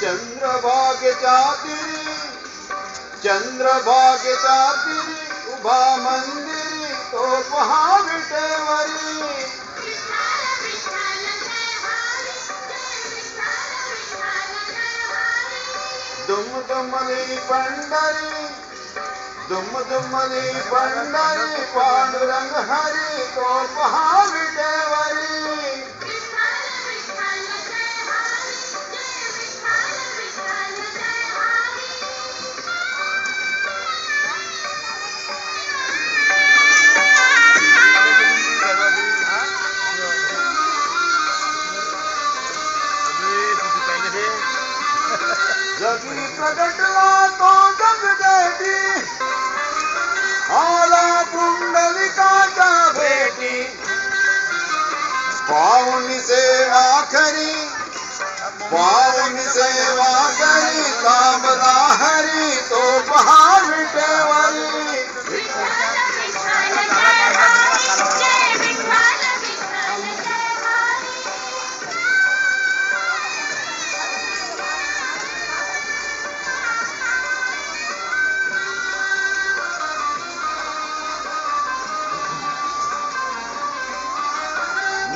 चंद्रभागेच्या तिरी चंद्रभागेच्या तिरी उभा मंदिरी तो पहा विटेवरी दुम दुमली पंढरी दुम दुमली पंढरी पांडुरंग हरी तो पहा जगी प्रगटवा तो जगदेटी आला पुंडलिकाच्या बेटी पावन सेवा आखरी, पावन सेवा करी लांबला हरी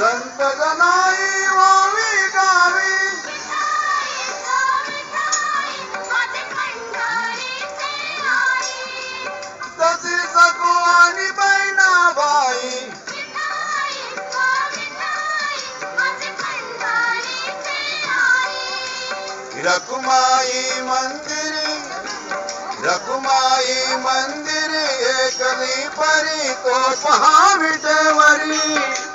संत जनाई वावी गावी. तशी सकुवानी बहिणा बाई रकुमाई मंदिरी रकुमाई मंदिरी एकली परी तो पहा विटेवरी